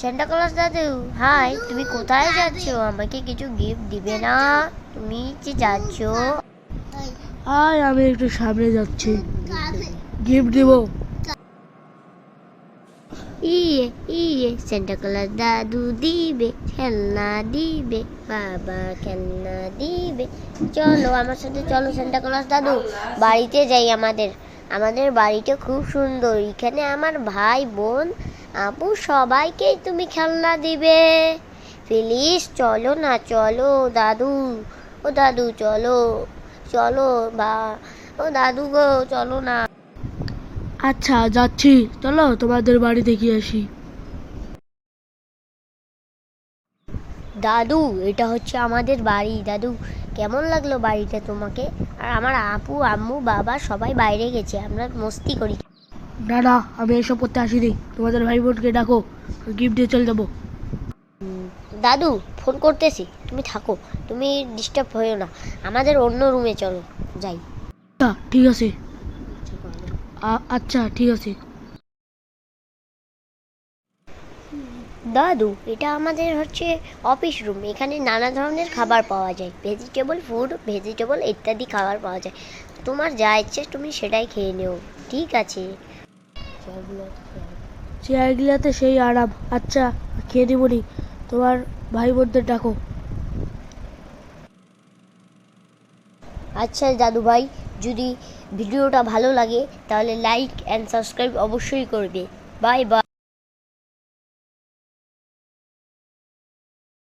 সেন্টা clause দাদু high তুমি কোথায় যাচ্ছ? আমাকে কিছু গিফট দিবে না। তুমি যে যাচ্ছ। আয় আমি একটু সামনে যাচ্ছি। গিফট দেবো। ইয়ে ইয়ে সেন্টা ক্লজ দাদু দিবে খেলনা দিবে বাবা খেলনা দিবে। চলো আমার সাথে চলো সেন্টা ক্লজ দাদু। বাড়িতে যাই আমাদের। আমাদের বাড়িটা খুব সুন্দর। এখানে আমার ভাই, বোন, আপু সবাইকেই তুমি খেলনা দিবে। প্লিজ চলো না, চলো দাদু। ও দাদু চলো চলো বা, ও দাদু গো, চলো না। আচ্ছা যাচ্ছি। চলো তোমাদের বাড়ি দেখি আসি। দাদু এটা হচ্ছে আমাদের বাড়ি। দাদু কেমন লাগল বাড়িটা তোমাকে? আর আমার আপু আম্মু বাবা সবাই বাইরে গেছে আমরা মস্তি করি। না না আমি এসব করতে আসিনি। তোমাদের ভাই বোনকে ডাকো গিফট দিয়ে চলে যাব। দাদু ফোন করতেছি তুমি থাকো তুমি ডিস্টার্ব হয়েও না। আমাদের অন্য রুমে চলো যাই। আচ্ছা ঠিক আছে। আচ্ছা ঠিক আছে। দাদু এটা আমাদের হচ্ছে অফিস রুম এখানে নানা ধরনের খাবার পাওয়া যায়। ভেজিটেবল ফুড ভেজিটেবল ইত্যাদি খাবার পাওয়া যায়। তোমার যা ইচ্ছে তুমি সেটাই খেয়ে নিও। ঠিক আছে? চেয়ারগুলাতে সেই আরাম। আচ্ছা খেয়ে দেবনি তোমার ভাই বোনদের ডাকো। আচ্ছা দাদু ভাই যদি ভিডিওটা ভালো লাগে তাহলে লাইক অ্যান্ড সাবস্ক্রাইব অবশ্যই করবে। Bye bye